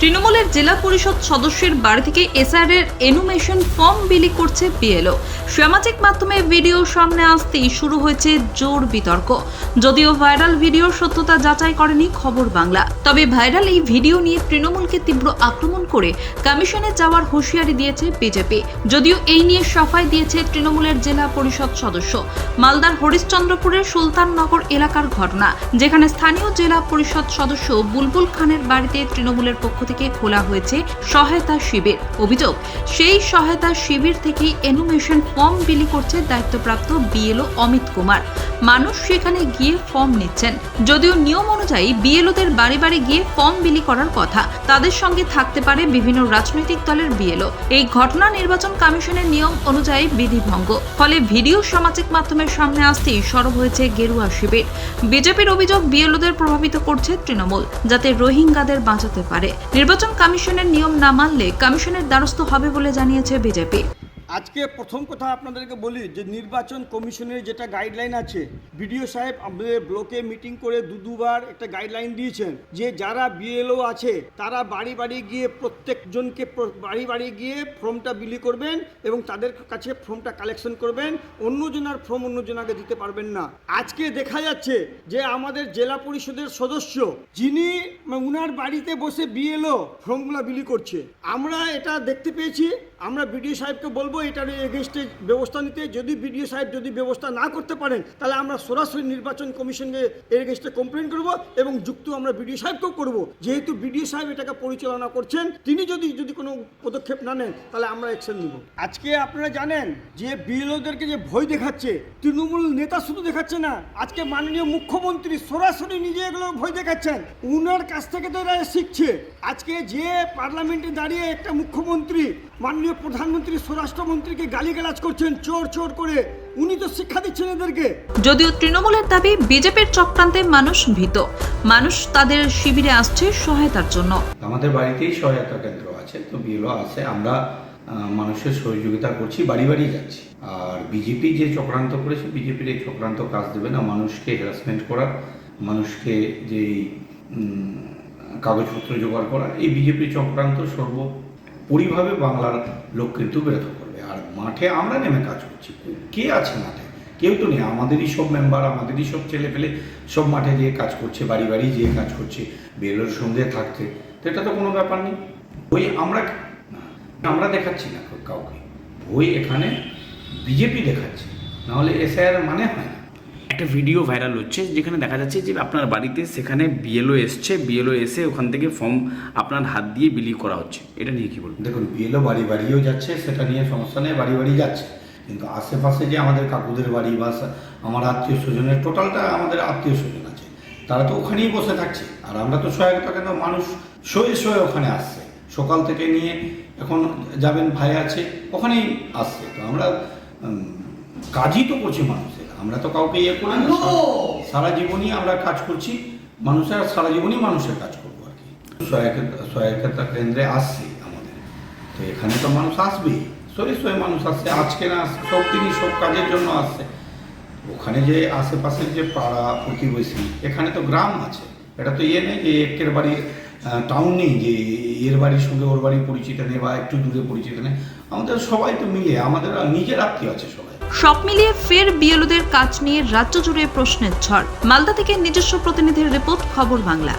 তৃণমূলের জেলা পরিষদ সদস্যের বাড়ি থেকে এসআর এর এনুমেশন ফর্ম বিলি করছে বিএলও। সামাজিক মাধ্যমে ভিডিও সামনে আসতেই শুরু হয়েছে জোর বিতর্ক। যদিও ভাইরাল ভিডিওর সত্যতা যাচাই করেনি খবর বাংলা। তবে ভাইরাল এই ভিডিও নিয়ে তৃণমূলকে তীব্র আক্রমণ করে কমিশনে যাওয়ার হুঁশিয়ারি দিয়েছে বিজেপি। যদিও এই নিয়ে সাফাই দিয়েছে তৃণমূলের জেলা পরিষদ সদস্য। মালদার হরিশ্চন্দ্রপুরের সুলতাননগর এলাকার ঘটনা, যেখানে স্থানীয় জেলা পরিষদ সদস্য বুলবুল খানের বাড়িতে তৃণমূলের পক্ষ থেকে খোলা হয়েছে সহায়তা শিবির। অভিযোগ, সেই সহায়তা শিবির থেকেই এনুমেশন ফর্ম বিলি করছে দায়িত্বপ্রাপ্ত বিএলও অমিত কুমার। মানুষ সেখানে গিয়ে ফর্ম নিচ্ছেন। যদিও নিয়ম অনুযায়ী বিএলওদের বাড়ি বাড়ি গিয়ে ফর্ম বিলি করার কথা, তাদের সঙ্গে থাকতে পারে বিভিন্ন রাজনৈতিক দলের বিএলও। এই ঘটনা নির্বাচন কমিশনের নিয়ম অনুযায়ী বিধিভঙ্গ। ফলে ভিডিও সামাজিক মাধ্যমের সামনে আসতেই সরব হয়েছে গেরুয়া শিবির। বিজেপির অভিযোগ বিএলওদের প্রভাবিত করছে তৃণমূল, যাতে রোহিঙ্গাদের বাঁচাতে পারে। নির্বাচন কমিশনের নিয়ম না মানলে কমিশনের দ্বারস্থ হবে বলে জানিয়েছে বিজেপি। আজকে প্রথম কথা আপনাদেরকে বলি যে নির্বাচন কমিশনের যেটা গাইডলাইন আছে, বিডিও সাহেব আমাদের ব্লকে মিটিং করে দু দুবার একটা গাইডলাইন দিয়েছেন যে যারা বিএলও আছে, তারা বাড়ি বাড়ি গিয়ে প্রত্যেকজনকে বাড়ি বাড়ি গিয়ে ফর্মটা বিলি করবেন এবং তাদের কাছে ফর্মটা কালেকশন করবেন। অন্যজনার ফর্ম অন্যজনাকে দিতে পারবেন না। আজকে দেখা যাচ্ছে যে আমাদের জেলা পরিষদের সদস্য, যিনি উনার বাড়িতে বসে বিএলও ফর্মগুলো বিলি করছে, আমরা এটা দেখতে পেয়েছি। আমরা বিডিও সাহেবকে বলব এটার এগেনস্টে ব্যবস্থা নিতে। যদি বিডিও সাহেব যদি ব্যবস্থা না করতে পারেন, তাহলে আমরা সরাসরি নির্বাচন কমিশনকে এর এগেনস্টে কমপ্লেন করব এবং যুক্ত আমরা বিডিও সাহেবকেও করব। যেহেতু বিডিও সাহেব এটাকে পরিচালনা করছেন, তিনি যদি যদি কোনো পদক্ষেপ না নেন, তাহলে আমরা অ্যাকশন নিব। আজকে আপনারা জানেন যে বিএলওদেরকে যে ভয় দেখাচ্ছে, তৃণমূল নেতা শুধু দেখাচ্ছে না, আজকে মাননীয় মুখ্যমন্ত্রী সরাসরি নিজে এগুলো ভয় দেখাচ্ছেন। উনার কাছ থেকে তো এরা শিখছে। আজকে যে পার্লামেন্টে দাঁড়িয়ে একটা মুখ্যমন্ত্রী, মাননীয় প্রধানমন্ত্রী স্বরাষ্ট্রমন্ত্রীকে গালিগালাজ করছেন চোর চোর করে। উনি তো শিক্ষা দিচ্ছেন এদেরকে। যদিও তৃণমূলের দাবি বিজেপির চক্রান্তে মানুষ ভীত। মানুষ তাদের শিবিরে আসছে সহায়তার জন্য। আমাদের বাড়িতেই সহায়তা কেন্দ্র আছে তো বিএলও আছে। আমরা আহ, মানুষের সহযোগিতা করছি বাড়ি বাড়ি যাচ্ছি। আর বিজেপি যে চক্রান্ত করেছে বিজেপির এই চক্রান্ত কাজ দেবে না। মানুষকে হ্যারাসমেন্ট করা মানুষকে যে উম, কাগজপত্র জোগাড় করা এই বিজেপির চক্রান্ত সর্বোপরিভাবে বাংলার লোক কিন্তু বিরত করবে। আর মাঠে আমরা নেমে কাজ করছি। কে আছে মাঠে? কেউ তো নেই। আমাদেরই সব মেম্বার আমাদেরই সব ছেলে পেলে সব মাঠে যেয়ে কাজ করছে, বাড়ি বাড়ি যেয়ে কাজ করছে বেরোর সঙ্গে থাকছে। তো এটা তো কোনো ব্যাপার নেই। ওই আমরা আমরা দেখাচ্ছি না কাউকে। বই এখানে বিজেপি দেখাচ্ছে। নাহলে এসআইআর মানে হয় না। একটা ভিডিও ভাইরাল হচ্ছে, যেখানে দেখা যাচ্ছে যে আপনার বাড়িতে সেখানে বিএলও এসছে বিএলও এসে ওখান থেকে ফর্ম আপনার হাত দিয়ে বিলি করা হচ্ছে। এটা নিয়ে কি বলবেন? দেখুন বিএলও বাড়ি বাড়িও যাচ্ছে, সেটা নিয়ে সমস্যা নেই, বাড়ি বাড়ি যাচ্ছে। কিন্তু আশেপাশে যে আমাদের কাকুদের বাড়ি বা আমার আত্মীয় স্বজনের টোটালটা আমাদের আত্মীয় স্বজন আছে। তারা তো ওখানেই বসে থাকছে। আর আমরা তো সহায়তা কেন মানুষ শয়ে শয়ে ওখানে আসছে। সকাল থেকে নিয়ে এখন যাবেন, ভাই আছে, ওখানেই আসছে। তো আমরা কাজই তো করছি মানুষের আমরা তো কাউকে ইয়ে করি না। সারা- সারা জীবনই আমরা কাজ করছি মানুষের সারা জীবনই মানুষের কাজ করব আর কি। সহায়তা কেন্দ্রে আসছে আমাদের। তো এখানে তো মানুষ আসবেই শয়ে শয়ে মানুষ আসছে আজকে না আসছে সব দিনই সব কাজের জন্য আসছে। ওখানে যে আশেপাশের যে পাড়া প্রতিবেশী এখানে তো গ্রাম আছে। এটা তো ইয়ে নেই যে একের বাড়ি টাউন নেই যে এর বাড়ির সঙ্গে ওর বাড়ি পরিচিত নেই বা একটু দূরে পরিচিত নেই। আমাদের সবাই তো মিলে আমাদের নিজের আত্মীয় আছে সবাই। সব মিলিয়ে ফের বিএলওদের কাজ নিয়ে রাজ্য জুড়ে প্রশ্নের ঝড়। মালদা থেকে নিজস্ব প্রতিনিধির রিপোর্ট, খবর বাংলা।